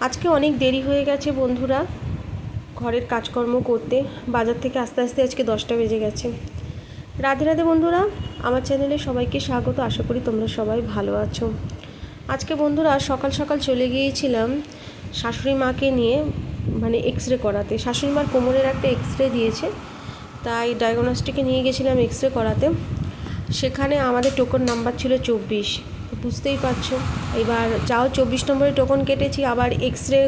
আজকে অনেক দেরি হয়ে গেছে বন্ধুরা, ঘরের কাজকর্ম করতে। বাজার থেকে আস্তে আস্তে আজকে দশটা বেজে গেছে। রাধে রাধে বন্ধুরা, আমার চ্যানেলে সবাইকে স্বাগত। আশা করি তোমরা সবাই ভালো আছো। আজকে বন্ধুরা, সকাল সকাল চলে গিয়েছিলাম শাশুড়ি মাকে নিয়ে মানে এক্স রে করাতে। শাশুড়ি মার কোমরের একটা এক্স রে দিয়েছে, তাই ডায়াগনস্টিকে নিয়ে গেছিলাম এক্স রে করাতে। সেখানে আমাদের টোকন নাম্বার ছিল চব্বিশ। বুঝতেই পারছ। এবার যাও, চব্বিশ নম্বরে টোকন কেটেছি, আবার এক্স রে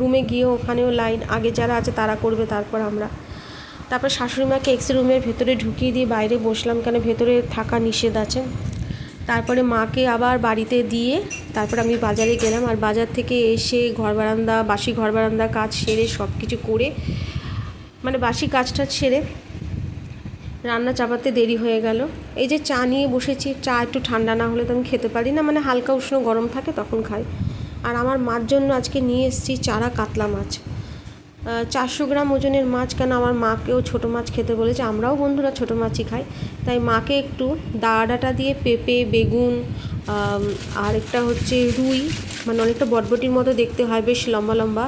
রুমে গিয়ে ওখানেও লাইন আগে যারা আছে তারা করবে, তারপর আমরা। তারপর শাশুড়ি মাকে এক্স রে রুমের ভেতরে ঢুকিয়ে দিয়ে বাইরে বসলাম কেন? ভেতরে থাকা নিষেধ আছে। তারপরে মাকে আবার বাড়িতে দিয়ে তারপর আমি বাজারে গেলাম, আর বাজার থেকে এসে ঘর বারান্দা, বাসি ঘর বারান্দা, কাজ সেরে সব কিছু করে মানে বাসি কাজ টাজ সেরে রান্না চাপাতে দেরি হয়ে গেল। এই যে চা নিয়ে বসেছি, চা একটু ঠান্ডা না হলে তো আমি খেতে পারি না মানে হালকা উষ্ণ গরম থাকে তখন খাই। আর আমার মার জন্য আজকে নিয়ে এসেছি চারা কাতলা মাছ। চারশো গ্রাম ওজনের মাছ কেন আমার মাকেও ছোটো মাছ খেতে বলেছে, আমরাও বন্ধুরা ছোটো মাছই খাই। তাই মাকে একটু দাঁড়াটা দিয়ে পেঁপে, বেগুন আর একটা হচ্ছে রুই মানে অনেকটা বটবটির মতো দেখতে হয়, বেশ লম্বা লম্বা।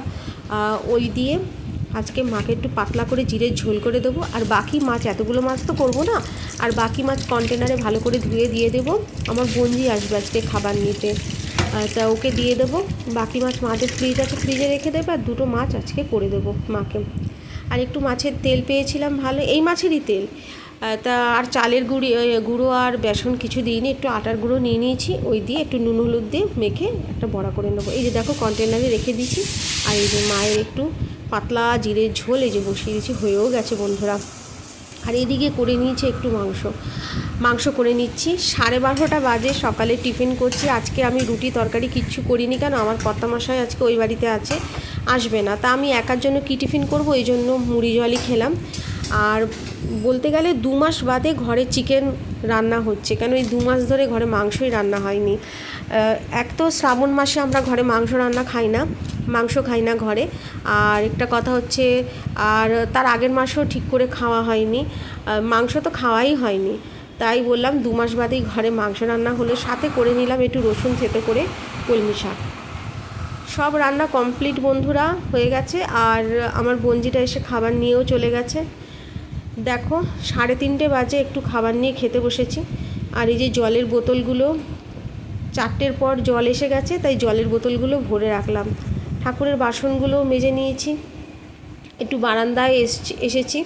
ওই দিয়ে আজকে মাকে একটু পাতলা করে জিরের ঝোল করে দেবো, আর বাকি মাছ, এতগুলো মাছ তো করব না, আর বাকি মাছ কন্টেনারে ভালো করে ধুয়ে দিয়ে দেবো। আমার বঞ্জি আসবে আজকে খাবার নিতে। তা ওকে দিয়ে দেবো। বাকি মাছ মাছের ফ্রিজ আছে ফ্রিজে রেখে দেবে, আর দুটো মাছ আজকে করে দেবো মাকে। আর একটু মাছের তেল পেয়েছিলাম ভালো, এই মাছেরই তেল। তা আর চালের গুঁড়ি গুঁড়ো আর বেসন কিছু দিইনি, একটু আটার গুঁড়ো নিয়ে নিয়েছি, ওই দিয়ে একটু নুন হলুদ দিয়ে মেখে একটা বড়া করে নেব। এই যে দেখো কন্টেনারে রেখে দিয়েছি, আর এই যে মায়ের একটু পাতলা জিরের ঝোল, এই যে বসিয়ে দিয়েছি, হয়েও গেছে বন্ধুরা। আর এদিকে করে নিয়েছি একটু মাংস। মাংস করে নিচ্ছি। সাড়ে বারোটা বাজে, সকালে টিফিন করছি। আজকে আমি রুটি তরকারি কিচ্ছু করিনি, কেন? আমার কর্তামশাই আজকে ওই বাড়িতে আছে, আসবে না। তা আমি একার জন্য কী টিফিন করব? এই জন্য মুড়ি জলই খেলাম। আর বলতে গেলে দু মাস বাদে ঘরে চিকেন রান্না হচ্ছে। কেন? এই দু মাস ধরে ঘরে মাংসই রান্না হয়নি। এক তো শ্রাবণ মাসে আমরা ঘরে মাংস রান্না খাই না, মাংস খাই না ঘরে। আর একটা কথা হচ্ছে, আর তার আগের মাসেও ঠিক করে খাওয়া হয়নি মাংস তো খাওয়াই হয়নি। তাই বললাম দু মাস বাদেই ঘরে মাংস রান্না হলে সাথে করে নিলাম একটু রসুন থেতে করে কলমি শাক। সব রান্না কমপ্লিট বন্ধুরা, হয়ে গেছে। আর আমার বঞ্জিটা এসে খাবার নিয়েও চলে গেছে। দেখো, সাড়ে তিনটে বাজে একটু খাবার নিয়ে খেতে বসেছি। আর এই যে জলের বোতলগুলো চারটের পর জল এসে গেছে, তাই জলের বোতলগুলো ভরে রাখলাম। ঠাকুরের বাসনগুলো মেজে নিয়েছি। একটু বারান্দায় এসছি, এসেছি।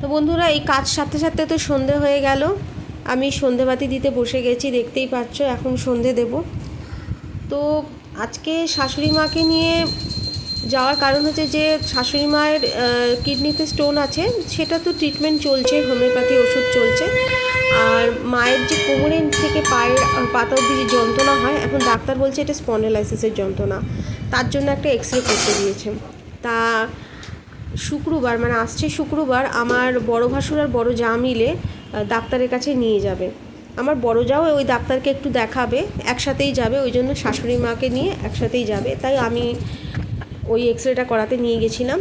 তো বন্ধুরা, এই কাজ সাথে সাথে তো সন্ধে হয়ে গেল। আমি সন্ধেবাতি দিতে বসে গেছি, দেখতেই পাচ্ছ, এখন সন্ধে দেব। তো আজকে শাশুড়ি মাকে নিয়ে যাওয়ার কারণ হচ্ছে যে শাশুড়ি মায়ের কিডনিতে স্টোন আছে, সেটা তো ট্রিটমেন্ট চলছে হোমিওপ্যাথি ওষুধ চলছে। আর মায়ের যে কোমরের থেকে পায়ের পাতা অব্দি যে যন্ত্রণা হয়, এখন ডাক্তার বলছে এটা স্পন্ডেলাইসিসের যন্ত্রণা। তার জন্য একটা এক্স রে করতে দিয়েছে। তা শুক্রবার মানে আসছে শুক্রবার, আমার বড় ভাসুর আর বড় যা মিলে ডাক্তারের কাছে নিয়ে যাবে। আমার বড় যাও ওই ডাক্তারকে একটু দেখাবে, একসাথেই যাবে, ওই জন্য শাশুড়ি মাকে নিয়ে একসাথেই যাবে। তাই আমি ওই এক্স রেটা করাতে নিয়ে গেছিলাম।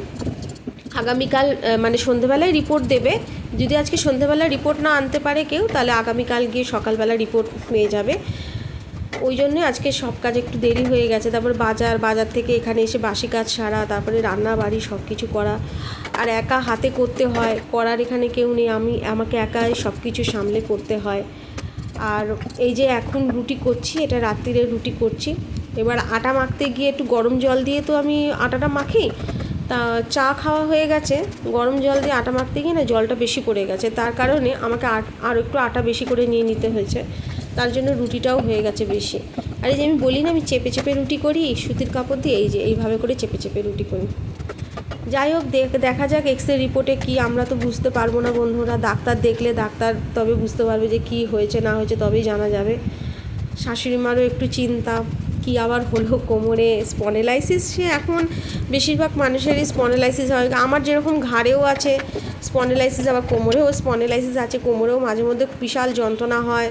আগামীকাল মানে সন্ধেবেলায় রিপোর্ট দেবে। যদি আজকে সন্ধেবেলায় রিপোর্ট না আনতে পারে কেউ, তাহলে আগামীকাল গিয়ে সকালবেলা রিপোর্ট পেয়ে যাবে। ওই জন্যে আজকে সব কাজ একটু দেরি হয়ে গেছে। তারপর বাজার বাজার থেকে এখানে এসে বাসি কাজ সারা, তারপরে রান্না বাড়ি সব কিছু করা। আর একা হাতে করতে হয়, করার এখানে কেউ নেই। আমি, আমাকে একাই সব কিছু সামলে করতে হয়। আর এই যে এখন রুটি করছি, এটা রাত্রিরে রুটি করছি। এবার আটা মাখতে গিয়ে একটু গরম জল দিয়ে তো আমি আটাটা মাখি। তা চা খাওয়া হয়ে গেছে। গরম জল দিয়ে আটা মাখতে গিয়ে না জলটা বেশি পড়ে গেছে। তার কারণে আমাকে আর একটু আটা বেশি করে নিয়ে নিতে হয়েছে। তার জন্য রুটিটাও হয়ে গেছে বেশি। আর এই যে আমি বলি না, আমি চেপে চেপে রুটি করি, সুতির কাপড় দিয়ে এই যে এইভাবে করে চেপে চেপে রুটি করি। যাই হোক, দেখ- যাক এক্স রে রিপোর্টে কি আমরা তো বুঝতে পারব না বন্ধুরা। ডাক্তার দেখলে ডাক্তার তবে বুঝতে পারবে যে কি হয়েছে না হয়েছে তবেই জানা যাবে। শাশুড়ি মারও একটু চিন্তা। কি আবার হলো কোমরে স্পনেলাইসিস সে এখন বেশিরভাগ মানুষেরই স্পনেলাইসিস হয়। আমার যেরকম ঘাড়েও আছে স্পনেলাইসিস আবার কোমরেও স্পনেলাইসিস আছে। কোমরেও মাঝে মধ্যে বিশাল যন্ত্রণা হয়।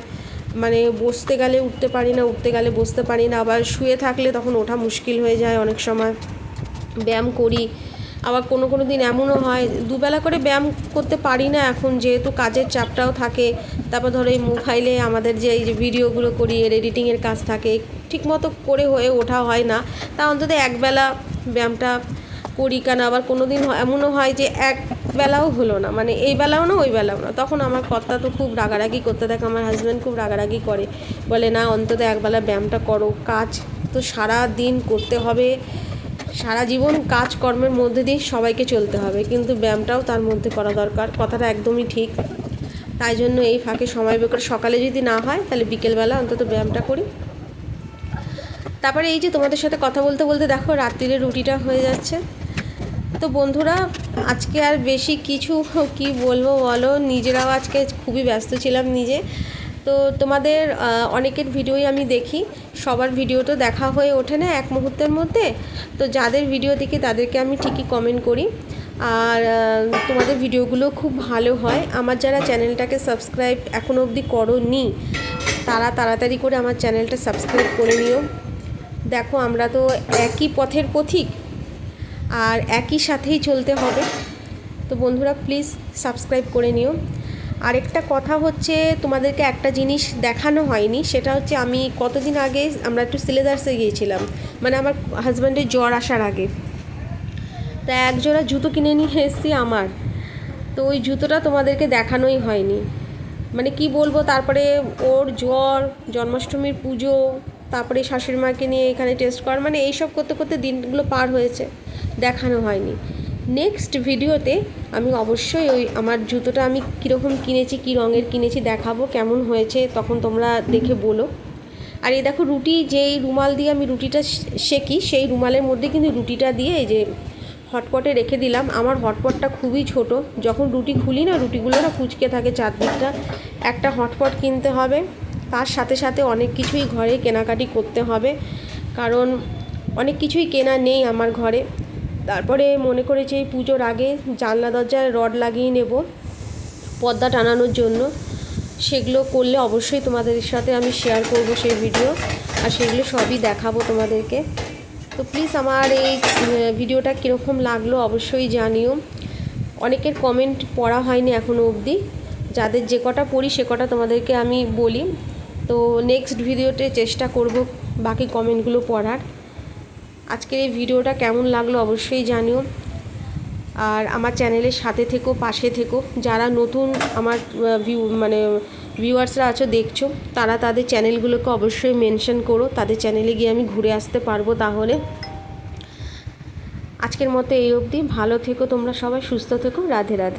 মানে বসতে গেলে উঠতে পারি না, উঠতে গেলে বসতে পারি না। আবার শুয়ে থাকলে তখন ওঠা মুশকিল হয়ে যায় অনেক সময়। ব্যায়াম করি। আবার কোনো কোনো দিন এমনও হয়, দুবেলা করে ব্যায়াম করতে পারি না এখন, যেহেতু কাজের চাপটাও থাকে। তারপর ধরো এই মোবাইলে আমাদের যে এই যে ভিডিওগুলো করি, এর এডিটিংয়ের কাজ থাকে, ঠিকমতো করে হয়ে ওঠা হয় না। তা অন্তত একবেলা ব্যায়ামটা করি কেন? আবার কোনো দিন এমনও হয় যে এক বেলাও হলো না। মানে এই বেলাও না, ওই বেলাও না। তখন আমার কর্তা তো খুব রাগারাগি করতে থাকে, আমার হাজব্যান্ড খুব রাগারাগি করে। বলে, না, অন্তত একবেলা ব্যায়ামটা করো। কাজ তো সারা দিন করতে হবে। সারা জীবন কাজকর্মের মধ্যে দিয়ে সবাইকে চলতে হবে, কিন্তু ব্যায়ামটাও তার মধ্যে করা দরকার, কথাটা একদমই ঠিক। তাই জন্য এই ফাঁকে সময় বের করে সকালে যদি না হয়, তাহলে বিকেলবেলা অন্তত ব্যায়ামটা করি। তারপরে এই যে তোমাদের সাথে কথা বলতে বলতে দেখো, রাত্রিরে রুটিটা হয়ে যাচ্ছে। তো বন্ধুরা, আজকে আর বেশি কিছু কি বলব বলো? নিজেরাও আজকে খুবই ব্যস্ত ছিলাম নিজে। তো তোমাদের অনেকের ভিডিওই আমি দেখি। সবার ভিডিও তো দেখা হয়ে ওঠে না এক মুহূর্তের মধ্যে। তো যাদের ভিডিও দেখি তাদেরকে আমি ঠিকই কমেন্ট করি। আর তোমাদের ভিডিওগুলো খুব ভালো হয়। আমার যারা চ্যানেলটাকে সাবস্ক্রাইব এখনও অবধি করো নি তারা তাড়াতাড়ি করে আমার চ্যানেলটা সাবস্ক্রাইব করে নিও। দেখো, আমরা তো একই পথের পথিক আর একই সাথেই চলতে হবে। তো বন্ধুরা প্লিজ সাবস্ক্রাইব করে নিও। আরেকটা কথা হচ্ছে তোমাদেরকে একটা জিনিস দেখানো হয়নি, সেটা হচ্ছে আমি কতদিন আগে আমরা একটু সিলেদার্সে গিয়েছিলাম মানে আমার হাজব্যান্ডের জ্বর আসার আগে। তা এক জোড়া জুতো কিনে নিয়ে এসেছি আমার, তো ওই জুতোটা তোমাদেরকে দেখানোই হয়নি। মানে কি বলব, তারপরে ওর জ্বর, জন্মাষ্টমীর পুজো, তারপরে শাশুড়ি মাকে নিয়ে এখানে টেস্ট কর মানে এইসব করতে করতে দিনগুলো পার হয়েছে, দেখানো হয়নি। নেক্সট ভিডিওতে আমি অবশ্যই ওই আমার জুতোটা আমি কীরকম কিনেছি, কী রঙের কিনেছি দেখাবো, কেমন হয়েছে, তখন তোমরা দেখে বলো। আর এই দেখো রুটি, যেই রুমাল দিয়ে আমি রুটিটা সেকি, সেই রুমালের মধ্যে কিন্তু রুটিটা দিয়ে এই যে হটপটে রেখে দিলাম। আমার হটপটটা খুবই ছোট, যখন রুটি খুলি না, রুটিগুলো না কুচকে থাকে চারদিকটা। একটা হটপট কিনতে হবে, তার সাথে সাথে অনেক কিছুই ঘরে কেনাকাটি করতে হবে, কারণ অনেক কিছুই কেনা নেই আমার ঘরে। তারপরে মনে করেছি এই পুজোর আগে জানলা দরজায় রড লাগিয়ে নেব পর্দা টানানোর জন্য। সেগুলো করলে অবশ্যই তোমাদের সাথে আমি শেয়ার করব সেই ভিডিও আর সেগুলো সবই দেখাবো তোমাদেরকে। তো প্লিজ আমার এই ভিডিওটা কীরকম লাগল অবশ্যই জানিও। অনেকের কমেন্ট পড়া হয়নি এখনও অবধি। যাদের যে কটা পড়ি সে কটা তোমাদেরকে আমি বলি। তো নেক্সট ভিডিওতে চেষ্টা করব বাকি কমেন্টগুলো পড়ার। আজকের এই ভিডিওটা কেমন লাগল অবশ্যই জানিও। আর আমার চ্যানেলের সাথে থেকো, পাশে থেকো। যারা নতুন আমার ভিউ মানে ভিউয়ার্সরা আছো, দেখছ, তারা তাদের চ্যানেলগুলোকে অবশ্যই মেনশন করো। তাদের চ্যানেলে গিয়ে আমি ঘুরে আসতে পারব তাহলে। আজকের মতো এই অবধি। ভালো থেকো তোমরা সবাই, সুস্থ থেকো। রাধে রাধে।